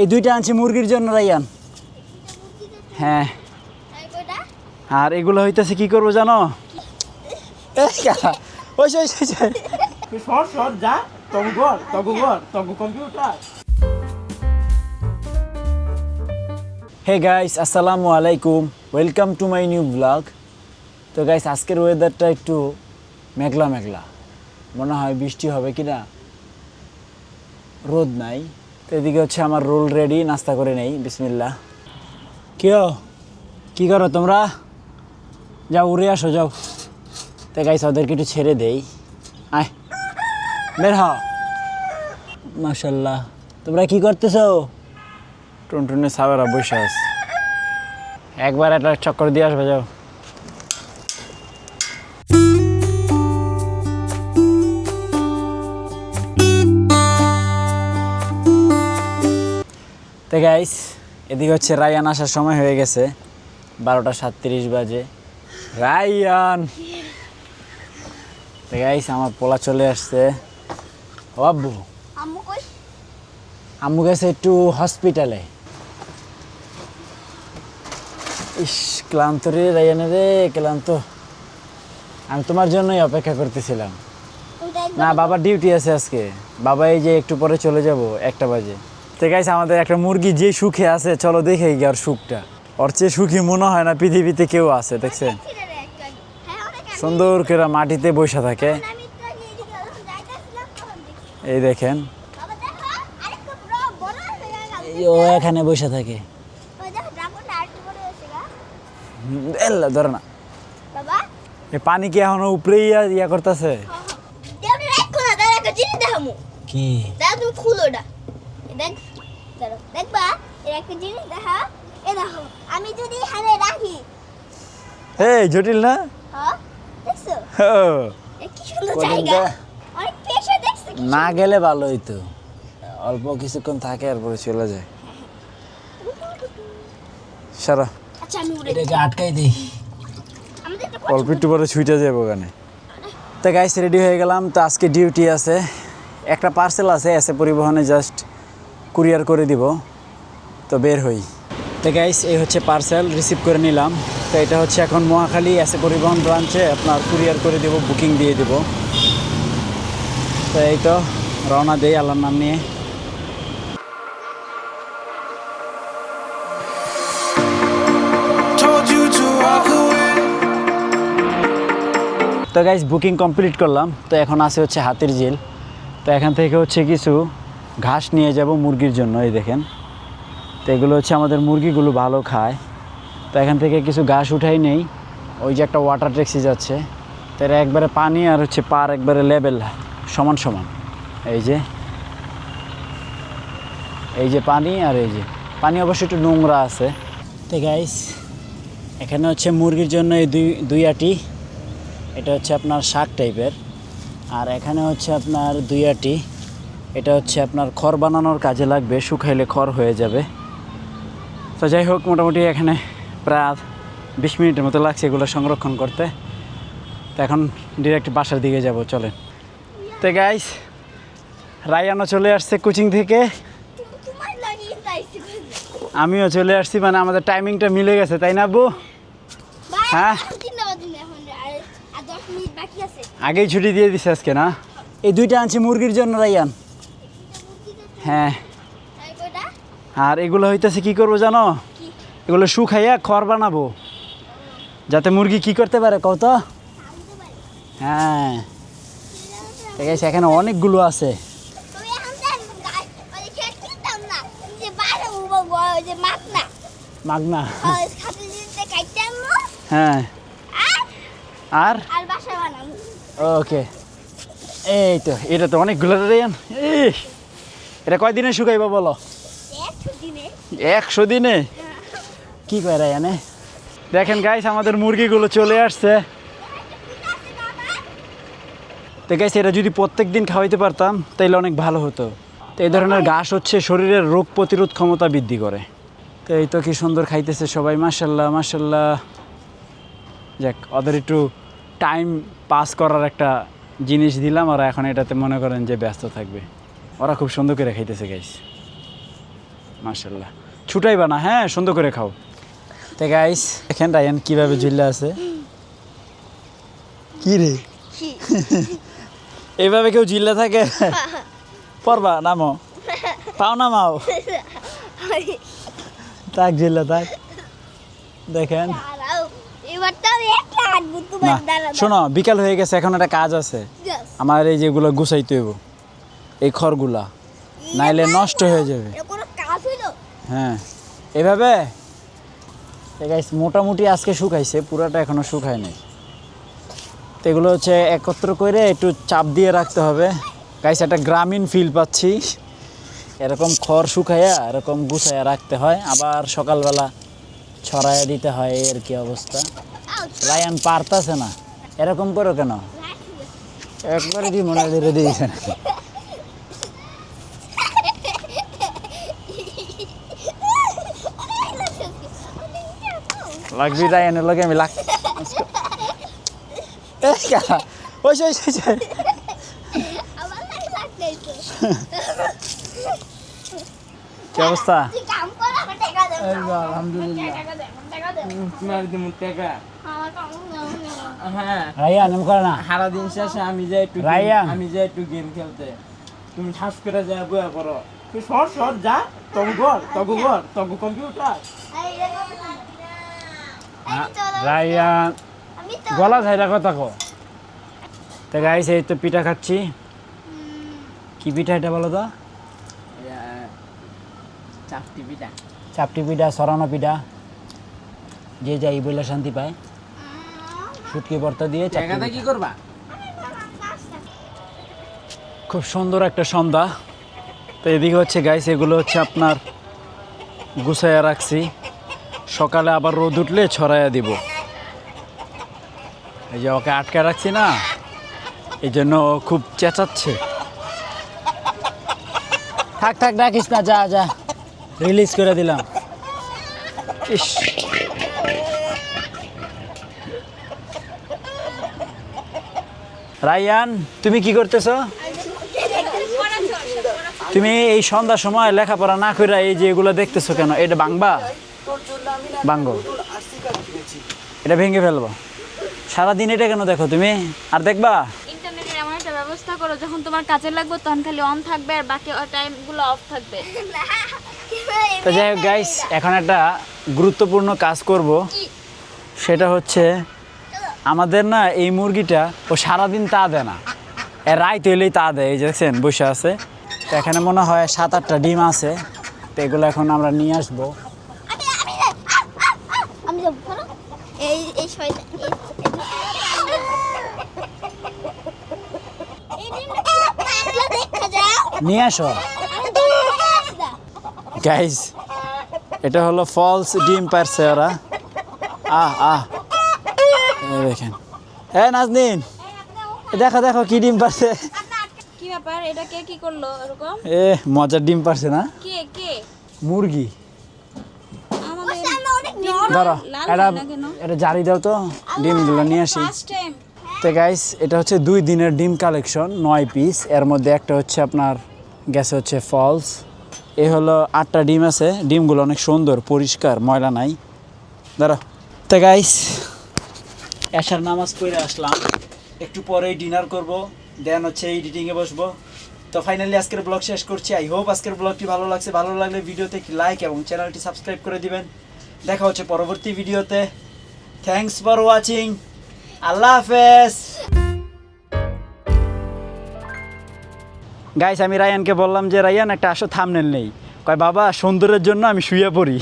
এই দুইটা আনছি মুরগির জন্য রাইয়ান। হ্যাঁ। আর এগুলো হইতেছে কি করব জানো? ওই ওই ওই তুই সর সর যা। তগু ঘর তগু ঘর তগু কম্পিউটার। হে গাইস আসসালামু আলাইকুম। Welcome to my new blog তো গাইস আজকের ওয়েদারটা একটু মেঘলা মেঘলা। মনে হয় বৃষ্টি হবে কি না রোদ নাই। তো এদিকে হচ্ছে আমার রোল রেডি নাস্তা করে নেই বিসমিল্লা কেউ কি করো তোমরা? যাও, উড়ে আসো, যাও। তো গাইস ওদেরকে একটু ছেড়ে দেই। বের হ মাশাল্লাহ। তোমরা কি করতেছো? টুনটুনে সাবেরা আছে। একবার একটা চক্কর দিয়ে আসবে, যাও। তো গাইস এদিকে হচ্ছে রায়ান আসার সময় হয়ে গেছে। বারোটা সাতত্রিশ বাজে। রায়ান! তো গাইস আমার পোলা চলে আসছে। ও আব্বু! আম্মু গেছে একটু হসপিটালে ইস ক্লান্ত রে রায়ানে রে ক্লান্ত। আমি তোমার জন্যই অপেক্ষা করতেছিলাম। না বাবার ডিউটি আছে আজকে। বাবা এই যে একটু পরে চলে যাব একটা বাজে। তো গাইছে আমাদের একটা মুরগি যে সুখে আছে চলো দেখে গিয়ে আর সুখটা ওর চেয়ে সুখী মনে হয় না পৃথিবীতে কেউ আছে দেখছেন। সুন্দর করে মাটিতে বসে থাকে। এই দেখেন ও এখানে বসে থাকে এল্লা, ধরে না পানি কি এখনও উপরেই ইয়া- করতেছে। কি দাঁড়া, তুমি খুলো ওটা। এই দেখ, দাঁড়াও, দেখবা, এর একটা জিনিস দেখা, এ দেখো, আমি যদি এখানে রাখি। এই জটিল না? হ্যাঁ দেখছ? কি সুন্দর জায়গা। অনেক পেশা দেখছ না গেলে ভালোই তো অল্প কিছুক্ষণ থাকে আর পরে চলে যায়। সারা। আচ্ছা আমি উড়ে এটাকে আটকাই দিই। অল্প একটু পরে ছুটে যাব ওখানে। তো গাইস রেডি হয়ে গেলাম। তো আজকে ডিউটি আছে। একটা পার্সেল আছে এসে পরিবহনে জাস্ট কুরিয়ার করে দিব তো বের হই। তো গাইস এই হচ্ছে পার্সেল রিসিভ করে নিলাম। তো এটা হচ্ছে এখন মহাখালী এসে পরিবহন ব্রাঞ্চে আপনার কুরিয়ার করে দিব বুকিং দিয়ে দিব। তো এই তো রওনা দেই আল্লাহর নাম নিয়ে. তো গাইজ বুকিং কমপ্লিট করলাম। তো এখন আছে হচ্ছে হাতির ঝিল তো এখান থেকে হচ্ছে কিছু ঘাস নিয়ে যাব মুরগির জন্য, এই দেখেন। তো এগুলো হচ্ছে আমাদের মুরগিগুলো ভালো খায়। তো এখান থেকে কিছু ঘাস উঠাই নেই। ওই যে একটা ওয়াটার ট্যাক্সি যাচ্ছে। তো এরা একবারে পানি আর হচ্ছে পার একবারে লেভেল সমান সমান। এই যে এই যে পানি আর এই যে। পানি অবশ্যই একটু নোংরা আছে। তো গাইস এখানে হচ্ছে মুরগির জন্য এই দুই দুই আটি এটা হচ্ছে আপনার শাক টাইপের আর এখানে হচ্ছে আপনার দুই আটি এটা হচ্ছে আপনার খড় বানানোর কাজে লাগবে, শুকাইলে খড় হয়ে যাবে। তো যাই হোক, মোটামুটি এখানে প্রায় বিশ মিনিটের মতো লাগছে এগুলো সংরক্ষণ করতে। তো এখন ডিরেক্ট বাসার দিকে যাব, চলেন। তো গাইস রায়ানো চলে আসছে কোচিং থেকে। আমিও চলে আসছি মানে আমাদের টাইমিংটা মিলে গেছে, তাই না আব্বু? হ্যাঁ? আগেই ছুটি দিয়ে দিছে আজকে, না? এই দুইটা আনছি মুরগির জন্য রাইয়ান হ্যাঁ। আর এগুলো? হইতেছে কি করব জানো? এগুলো শুকাইয়া খড় বানাবো। যাতে মুরগি কি করতে পারে কত হ্যাঁ। ঠিক আছে এখানে অনেকগুলো আছে। তুমি এখন দেখ গাই ওই খেয়ে কিনতাম না? যে বাইরে উবা ওই যে মাছ না মাগনা হ্যাঁ। আর? ওকে। এই তো এটা তো অনেকগুলো রাইয়ান এই এটা কয়দিনে শুকাইবা বলো? একশো দিনে। কি কয় রায়ানে দেখেন গাইস আমাদের মুরগিগুলো চলে আসছে। তো গাইস এটা যদি প্রত্যেক দিন খাওয়াইতে পারতাম তাইলে অনেক ভালো হতো। তো এই ধরনের ঘাস হচ্ছে শরীরের রোগ প্রতিরোধ ক্ষমতা বৃদ্ধি করে। তো এই তো কি সুন্দর খাইতেছে সবাই মাসাল্লাহ মাসাল্লাহ যাক ওদের একটু টাইম পাস করার একটা জিনিস দিলাম আর এখন এটাতে মনে করেন যে ব্যস্ত থাকবে। ওরা খুব সুন্দর করে খাইতেছে গাইস মার্শাল্লাহ ছুটাইবা না হ্যাঁ সুন্দর করে খাও। তো গাইস দেখেন রায়ান কীভাবে ঝুল্লে আছে। কি রে? এইভাবে কেউ ঝিল্লে থাকে? পরবা নামো। পাও নামাও তাক জিল্লা তাক দেখেন। না শোনো বিকাল হয়ে গেছে এখন একটা কাজ আছে। আমার এই যেগুলো গুছাইতে হইব। এই খড়গুলা নাইলে নষ্ট হয়ে যাবে। হ্যাঁ। এভাবে? guys, মোটামুটি আজকে শুকাইছে পুরাটা এখনও শুকায় নাই। তো এগুলো হচ্ছে একত্র করে একটু চাপ দিয়ে রাখতে হবে। গাইস একটা গ্রামীণ ফিল পাচ্ছি। এরকম খড় শুকাইয়া এরকম গুছাইয়া রাখতে হয়। আবার সকালবেলা ছড়াইয়া দিতে হয় এর কি অবস্থা? রায়ান পারতাছে না। এরকম করো কেন? একবারে দিয়ে মনে ধরে দিয়েছে। নাকি লাগবি রায়ানের লগে আমি লাগ ওই ওই কি অবস্থা তুই কাম কর আমার টাকা দে এই যে আলহামদুলিল্লাহ টাকা দে আমার টাকা দে তোমার দিন টাকা আমার কাম না। হ্যাঁ রায়ান এম না সারা দিন শেষে আমি যাই একটু আমি যাই একটু গেম খেলতে। তুমি ঠাস করে যা বয়া করো তুই সর সর, যা। তবু ঘর তবু ঘর, তবু কম্পিউটার। রায়ান গলা ঝাইরা কথা কো তো গাইস এই তো পিঠা খাচ্ছি। কি পিঠা এটা বলো তো? চাপটি পিঠা। চাপটি পিঠা সরানো পিঠা। যে যাই বলে শান্তি পায়। শুটকি ভর্তা দিয়ে চাপটি কি করবা? খুব সুন্দর একটা সন্ধ্যা। তো এদিকে হচ্ছে গাইস এগুলো হচ্ছে আপনার গুছাইয়া রাখছি। সকালে আবার রোদ উঠলে ছড়াইয়া দিব। এই যে ওকে আটকে রাখছি না, এই জন্য খুব চেঁচাচ্ছে। থাক থাক ডাকিস না, যা যা রিলিজ করে দিলাম। ইস। রায়ান, তুমি কি করতেছো? তুমি এই সন্ধ্যার সময় লেখাপড়া না করে এই যে এগুলো দেখতেছো কেন? এটা বাংবা বাঙ্গো। এটা ভেঙে ফেলব। সারাদিন এটা কেন দেখো তুমি? আর দেখবা? ইন্টারনেটের এমন একটা ব্যবস্থা করো যখন তোমার কাজে লাগবে তখন খালি অন থাকবে আর বাকি টাইমগুলো অফ থাকবে। তো যাই হোক গাইস এখন একটা গুরুত্বপূর্ণ কাজ করব। সেটা হচ্ছে আমাদের না এই মুরগিটা ও সারাদিন তা দেয় না। এ রাইত হইলেই তা দেয় এই যে দেখছেন বসে আছে। তো এখানে মনে হয় সাত আটটা ডিম আছে। তো এগুলো এখন আমরা নিয়ে আসব আমি আমি আ, আ, আ, আমি যাব শোনো এই এই শয়তান এই এই ডিমটা পাগলা দেখা যাও নিয়ে আসো। গাইস এটা হলো ফলস ডিম পারছে ওরা। আহ আহ। দেখেন। হ্যাঁ নাজনিন দেখো দেখো কি ডিম পারছে। কি ব্যাপার? এটা কে কি করল এরকম এ মজার ডিম পারছে না? কে কে? মুরগি। আমাদের আমি অনেক ধরো এটা? এটা জারি দাও তো ডিমগুলো নিয়ে আসি। তো গাইস এটা হচ্ছে দুই দিনের ডিম কালেকশন নয় পিস এর মধ্যে একটা হচ্ছে আপনার গেছে হচ্ছে ফলস এ হলো আটটা ডিম আছে। ডিমগুলো অনেক সুন্দর, পরিষ্কার, ময়লা নাই। দাঁড়া। তো গাইস এশার নামাজ পড়ে আসলাম। একটু পরেই ডিনার করব দেন হচ্ছে এডিটিংয়ে বসবো। তো ফাইনালি আজকের ব্লগ শেষ করছি। আই হোপ আজকের ব্লগটি ভালো লাগছে। ভালো লাগলে ভিডিওতে একটি লাইক এবং চ্যানেলটি সাবস্ক্রাইব করে দিবেন। দেখা হচ্ছে পরবর্তী ভিডিওতে থ্যাঙ্কস ফর ওয়াচিং আল্লাহ হাফেজ। গাইস আমি রায়ানকে বললাম যে, রায়ান, একটা আসো থামনেল নেই। কয়, বাবা সুন্দরের জন্য আমি শুয়ে পড়ি।